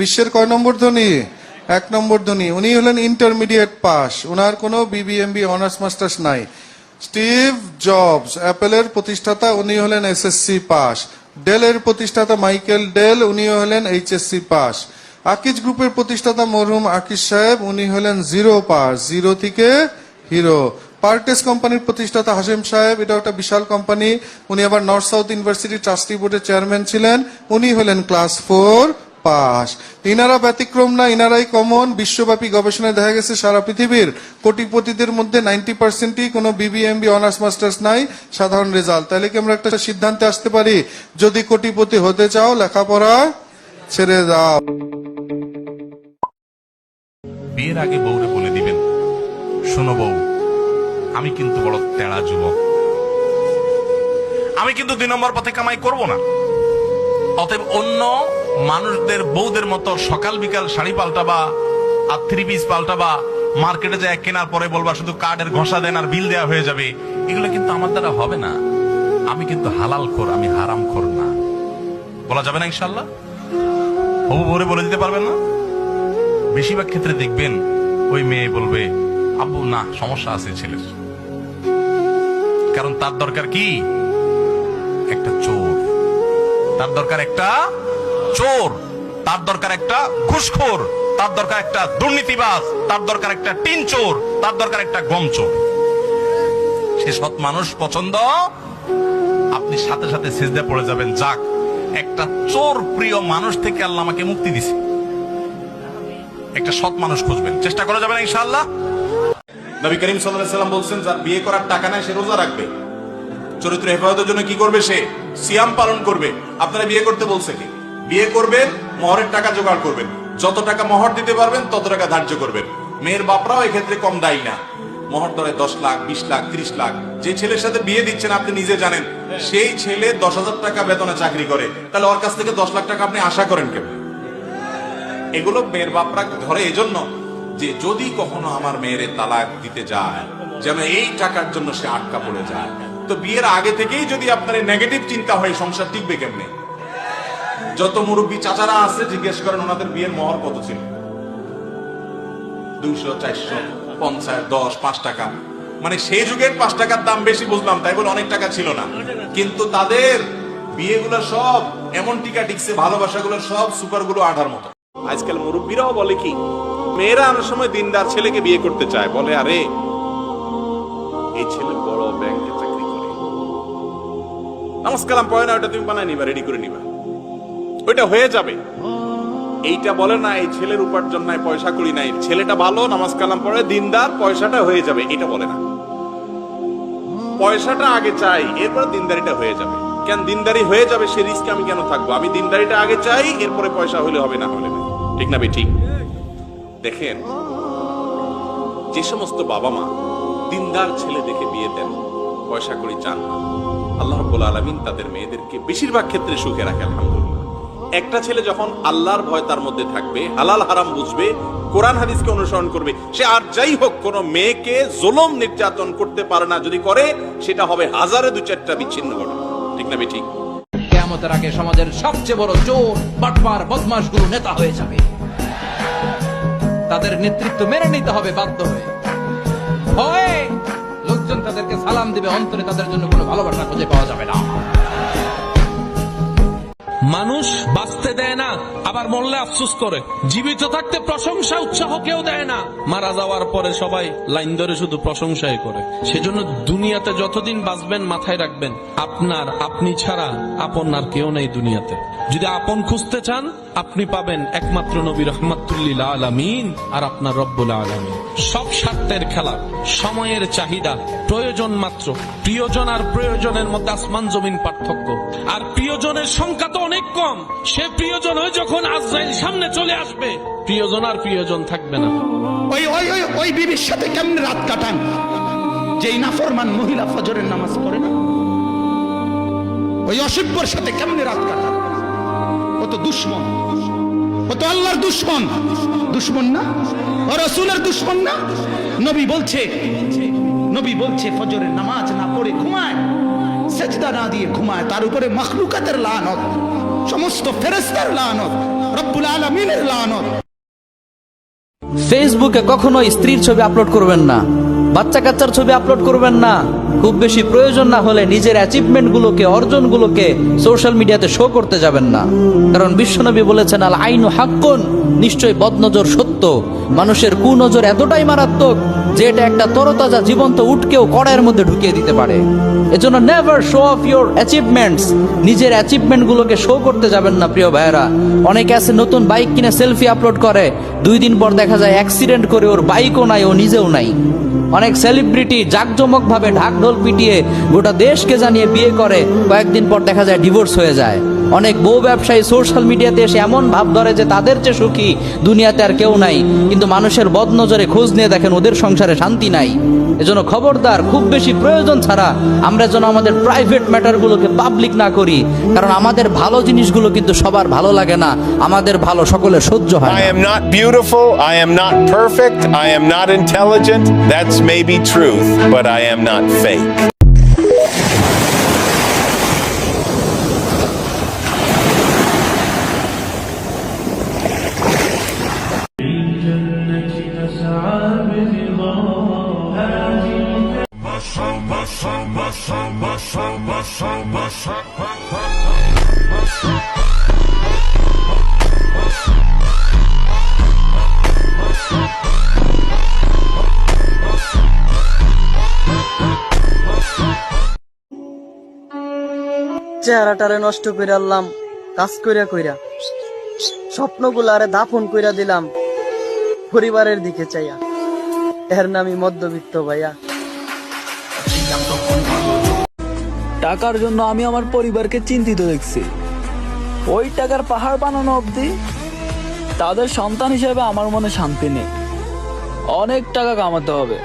বিশ্বের কয় নম্বর ধনী? এক নম্বর ধনী। উনি হলেন ইন্টারমিডিয়েট পাস ওনার কোনো বিবিএমবি অনার্স মাস্টার্স নাই। স্টিভ জবস অ্যাপেলের প্রতিষ্ঠাতা, উনি হলেন এসএসসি পাস ডেলের প্রতিষ্ঠাতা মাইকেল ডেল উনি হলেন এইচএসসি পাস আকিজ গ্রুপের প্রতিষ্ঠাতা, মরহুম আকিজ সাহেব, উনি হলেন জিরো পাস জিরো থেকে হিরো পার্টেস কোম্পানির প্রতিষ্ঠাতা হাসিম সাহেব এটা একটা বিশাল কোম্পানি। উনি আবার নর্থ সাউথ ইউনিভার্সিটি ট্রাস্টি বোর্ডের চেয়ারম্যান ছিলেন। উনি হলেন ক্লাস ফোর পাস ইনারা ব্যতিক্রম না, ইনারাই কমন বিশ্বব্যাপী গবেষণায় দেখা গেছে, সারা পৃথিবীর কোটিপতিদের মধ্যে নাইনটি পার্সেন্টই কোনো বিবিএমবি অনার্স মাস্টার্স নাই, সাধারণ রেজাল্ট তাহলে কি আমরা একটা সিদ্ধান্তে আসতে পারি? যদি কোটিপতি হতে চাও, লেখাপড়া ছেড়ে দাও। বিয়ের আগে বউরে বলে দিবেন, শোনো বউ, আমি কিন্তু বড় তেড়া যুবক। আমি কিন্তু দুই নম্বর পথে কামাই করব না। অতএব অন্য মানুষদের বউদের মতো সকাল বিকাল শাড়ি পাল্টাবা আর থ্রি পিস পাল্টাবা মার্কেটে যায় কেনার পরে বলবা শুধু কার্ডের ঘষা দেন আর বিল দেওয়া হয়ে যাবে। এগুলো কিন্তু আমার দ্বারা হবে না। আমি কিন্তু হালাল খোর, আমি হারাম খোর না। বলা যাবে না ইনশাল্লাহ হবু ভরে বলে দিতে পারবেন না? বেশিরভাগ ক্ষেত্রে দেখবেন ওই মেয়ে বলবে, আব্বু, না, সমস্যা আছে ছেলের। কারণ তার দরকার কি? একটা চোর। তার দরকার একটা চোর, তার দরকার একটা ঘুষখোর, তার দরকার একটা দুর্নীতিবাজ, তার দরকার একটা টিন চোর, তার দরকার একটা গম চোর। সে সৎ মানুষ পছন্দ? আপনি সাথে সাথে সেজদে পড়ে যাবেন। যাক, একটা চোর প্রিয় মানুষ থেকে আল্লাহ আমাকে মুক্তি দিছে। একটা সৎ মানুষ খুঁজবেন। চেষ্টা করা যাবে না, ইনশাআল্লাহ? নবী করিম সাল্লাল্লাহু সাল্লাম বলছেন, যার বিয়ে করার টাকা নাই, সে রোজা রাখবে। চরিত্র হেফাজতের জন্য কি করবে সে? সিয়াম পালন করবে। আপনারা বিয়ে করতে বলছে কি? বিয়ে করবেন, মহরের টাকা জোগাড় করবেন। যত টাকা মহর দিতে পারবেন, তত টাকা ধার্য করবেন। মেয়ের বাপরাও এক্ষেত্রে কম দায়ী না। মহর ধরে দশ লাখ, বিশ লাখ, ত্রিশ লাখ। যে ছেলের সাথে বিয়ে দিচ্ছেন, আপনি নিজে জানেন, সেই ছেলে দশ হাজার টাকা বেতনে চাকরি করে। তাহলে ওর কাছ থেকে দশ লাখ টাকা আপনি আশা করেন কেন এগুলো মেয়ের বাপরা ধরে এজন্য যে যদি কখনো আমার মেয়ের তালাক দিতে যায়, যেন এই টাকার জন্য সে আটকা পড়ে যায়। তো বিয়ের আগে থেকেই যদি আপনার নেগেটিভ চিন্তা হয়, সংসার টিকবে কেমনে? যত মুরব্বী চাচারা আছে, জিজ্ঞেস করেন ওনাদের বিয়ের মহর কত ছিল? দুইশো, চারশো, পঞ্চাশ, দশ, পাঁচ টাকা। মানে সেই যুগের পাঁচ টাকার দাম বেশি বুঝলাম, তাই বলে অনেক টাকা ছিল না। কিন্তু তাদের বিয়েগুলো সব এমন টিকা টিকছে ভালোবাসাগুলো সব সুপারগুলো আঠার মতো। আজকাল মুরব্বীরাও বলে কি, মেয়েরা অনেক সময় দিনদার ছেলেকে বিয়ে করতে চায়। বলে, আরে, এই ছেলে বড় ব্যাংকে চাকরি করে। নমস্কার পড়ে ওটা তুমি বানায় নিবা রেডি করে নিবা। ওইটা হয়ে যাবে। এইটা বলে না, এই ছেলের উপার্জন নাই, পয়সা করি নাই। ছেলেটা ভালো, নামাজ কালাম পড়ে, দিনদার, পয়সাটা হয়ে যাবে এটা বলে না। পয়সাটা আগে চাই, এরপর দিনদারিটা হয়ে যাবে। কেন দিনদারি হয়ে যাবে, সে রিস্কে আমি কেন থাকব? আমি দিনদারিটা আগে চাই, এরপরে পয়সা হলে হবে, না হলে না। ঠিক না ঠিক? দেখেন, যে সমস্ত বাবা মা দিনদার ছেলে দেখে বিয়ে দেন, পয়সা করি চান আল্লাহ আলামিন তাদের মেয়েদেরকে বেশিরভাগ ক্ষেত্রে সুখে রাখে, আলহামদুলিল্লাহ। একটা ছেলে যখন আল্লাহর ভয় তার মধ্যে থাকবে, হালাল হারাম বুঝবে, কোরআন হাদিসকে অনুসরণ করবে, সে আর যাই হোক কোন মেয়েকে জুলুম নির্যাতন করতে পারে না, যদি করে, সেটা হবে হাজারে দু চারটা বিচ্ছিন্ন ঘটনা। ঠিক না ঠিক কেয়ামতের আগে সমাজের সবচেয়ে বড় চোর, বাটপারগুলো নেতা হয়ে যাবে। তাদের নেতৃত্ব মেনে নিতে হবে বাধ্য হয়ে। ভয়ে লোকজন তাদেরকে সালাম দিবে, অন্তরে তাদের জন্য কোনো ভালোবাসা খুঁজে পাওয়া যাবে না। মানুষ বাঁচতে দেয় না, আবার মরলে আফসোস করে। জীবিত থাকতে প্রশংসা উৎসাহ কেউ দেয় না। মারা যাওয়ার পরে সবাই লাইন ধরে শুধু প্রশংসাই করে। সেজন্য দুনিয়াতে যতদিন বাঁচবেন, মাথায় রাখবেন, আপনার, আপনি ছাড়া আপন আর কেউ নেই দুনিয়াতে। যদি আপন খুঁজতে চান, আপনি পাবেন একমাত্র নবী রহমাতুল্লিল আলামিন আর আপনার রব্বুল আলামিন। সব স্বার্থের খেলা, সময়ের চাহিদা, প্রয়োজন মাত্র। প্রিয়জন আর প্রয়োজনের মধ্যে আসমান জমিন পার্থক্য। আর প্রিয়জনের সংখ্যা তো অনেক কম। সে প্রিয়জন হয়ে যখন আজরাইল সামনে চলে আসবে, প্রিয়জন আর প্রিয়জন থাকবে না। ওই ওই ওই ওই বিবির সাথে কেমন রাত কাটান? যেই নাফরমান মহিলা ফজরের নামাজ পড়ে না? ওই অসভ্যর সাথে কেমনে রাত কাটান? ও তো দুশ্মন। ও তো আল্লাহর দুশ্মন। দুশ্মন না? ও রসুলের দুশ্মন না? নবী বলছে নবী বলছে, ফজরের নামাজ না পড়ে ঘুমায়। সেজদা না দিয়ে ঘুমায়, তার উপরে মখলুকাতের লানত। সমস্ত ফেরেস্তার লানত রব্বুল আলমিনের লানত। ফেসবুকে কখনো স্ত্রীর ছবি আপলোড করবেন না। বাচ্চা কাচ্চার ছবি আপলোড করবেন না। খুব বেশি প্রয়োজন না হলে নিজের অ্যাচিভমেন্ট গুলোকে অর্জন গুলোকে সোশ্যাল মিডিয়াতে শো করতে যাবেন না। কারণ বিশ্বনবী বলেছেন, আল আইনু হাক্কুন নিশ্চয়ই বদনজর সত্য। মানুষের কুনজর এতটাই মারাত্মক যে এটা একটা তরতাজা জীবন্ত উটকেও কড়াইয়ের মধ্যে ঢুকিয়ে দিতে পারে। এজন্য never show off your achievements নিজের অ্যাচিভমেন্ট গুলোকে শো করতে যাবেন না, প্রিয় ভাইয়েরা। অনেকে আছে, নতুন বাইক কিনে সেলফি আপলোড করে। দুই দিন পর দেখা যায় অ্যাক্সিডেন্ট করে ওর বাইকও নাই, ও নিজেও নাই। অনেক সেলিব্রিটি জাঁকজমকভাবে ভাবে ঢাকঢোল পিটিয়ে গোটা দেশকে জানিয়ে বিয়ে করে। কয়েকদিন পর দেখা যায় ডিভোর্স হয়ে যায়। অনেক বউ ব্যবসায়ী সোশ্যাল মিডিয়াতে এসে এমন ভাব ধরে যে তাদের চেয়ে সুখী দুনিয়াতে আর কেউ নাই কিন্তু মানুষের বদনজরে খোঁজ নিয়ে দেখেন ওদের সংসারে শান্তি নাই এজন্য খবরদার খুব বেশি প্রয়োজন ছাড়া আমরা যেন আমাদের প্রাইভেট ম্যাটারগুলোকে পাবলিক না করি কারণ আমাদের ভালো জিনিসগুলো কিন্তু সবার ভালো লাগে না আমাদের ভালো সকলে সহ্য হয় I am not beautiful. I am not perfect. I am not intelligent. That's maybe truth, but I am not fake. চেহারাটারে নষ্ট করে আনলাম, কাজ কইরা কইরা। স্বপ্নগুলারে দাফন কইরা দিলাম, পরিবারের দিকে চাইয়া। এর নামই মধ্যবিত্ত ভাইয়া। টাকার জন্য আমি আমার পরিবারকে চিন্তিত দেখছি। ওই টাকার পাহাড় বানানো অবধি তাদের সন্তান হিসেবে আমার মনে শান্তি নেই। অনেক টাকা কামাতে হবে।